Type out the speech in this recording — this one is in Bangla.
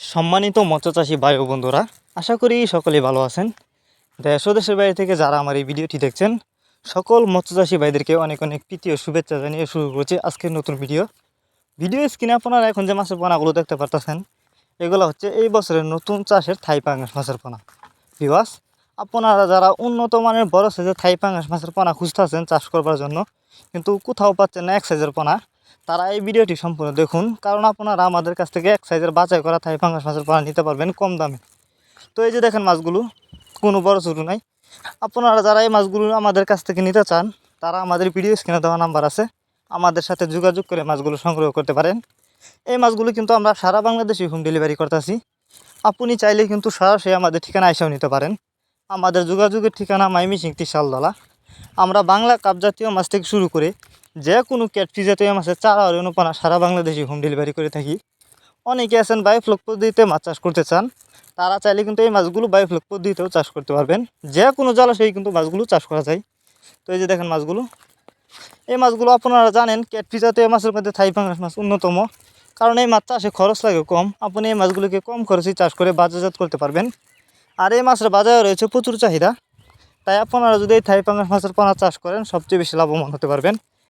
সম্মানিত মৎস্যচাষী ভাই ও বন্ধুরা, আশা করি সকলেই ভালো আছেন। দেশ দেশের বাইরে থেকে যারা আমার এই ভিডিওটি দেখছেন, সকল মৎস্যচাষী ভাইদেরকে অনেক অনেক ও শুভেচ্ছা জানিয়ে শুরু করছি আজকের নতুন ভিডিও। ভিডিও স্ক্রিনে আপনারা এখন যে মাছের পোনাগুলো দেখতে পারতেছেন, এগুলো হচ্ছে এই বছরের নতুন চাষের থাই পাঙ্গাস মাছের পোনা। বিবাস আপনারা যারা উন্নত মানের বড় সাইজের থাই পাঙ্গাস মাছের পোনা খুঁজতেছেন চাষ করবার জন্য, কিন্তু কোথাও পাচ্ছেন না এক সাইজের পোনা। তারা এই ভিডিওটি সম্পূর্ণ দেখুন, কারণ আপনারা আমাদের কাছ থেকে এক সাইজের বাছাই করা থাই পাঙ্গাস মাছের পোনা নিতে পারবেন কম দামে। তো এই যে দেখেন মাছগুলো, কোনো বড় ছোটো নাই। আপনারা যারা এই মাছগুলো আমাদের কাছ থেকে নিতে চান, তারা আমাদের ভিডিও স্ক্রিনে দেওয়া নাম্বার আছে। আমাদের সাথে যোগাযোগ করে মাছগুলো সংগ্রহ করতে পারেন। এই মাছগুলো কিন্তু আমরা সারা বাংলাদেশে হোম ডেলিভারি করতেছি। আপনি চাইলে কিন্তু সরাসরি আমাদের ঠিকানা এসেও নিতে পারেন। আমাদের যোগাযোগের ঠিকানা মাইমিসিং তিসালদলা আমরা বাংলা কাপ জাতীয় মাছ থেকে শুরু করে যে কোনো ক্যাটফি জাতীয় মাছের চারা আর অনুপানা সারা বাংলাদেশে হোম ডেলিভারি করে থাকি। অনেকে আছেন বায়োফ্লক পদ্ধতিতে মাছ চাষ করতে চান। তারা চাইলে কিন্তু এই মাছগুলো বায়োফ্লক পদ্ধতিতেও চাষ করতে পারবেন। যে কোনো জলাশয়ে কিন্তু মাছগুলো চাষ করা যায়। তো এই যে দেখেন মাছগুলো। এই মাছগুলো আপনারা জানেন ক্যাটফি জাতীয় মাছের মধ্যে থাই পাঙ্গাস মাছ অন্যতম। কারণ এই মাছ চাষে খরচ লাগে কম। আপনি এই মাছগুলোকে কম খরচে চাষ করে বাজারজাত করতে পারবেন। আর এই মাছের বাজারে রয়েছে প্রচুর চাহিদা। তাই আপনারা যদি এই থাই পাঙ্গাস মাছের পোনা চাষ করেন, সবচেয়ে বেশি লাভবান হতে পারবেন।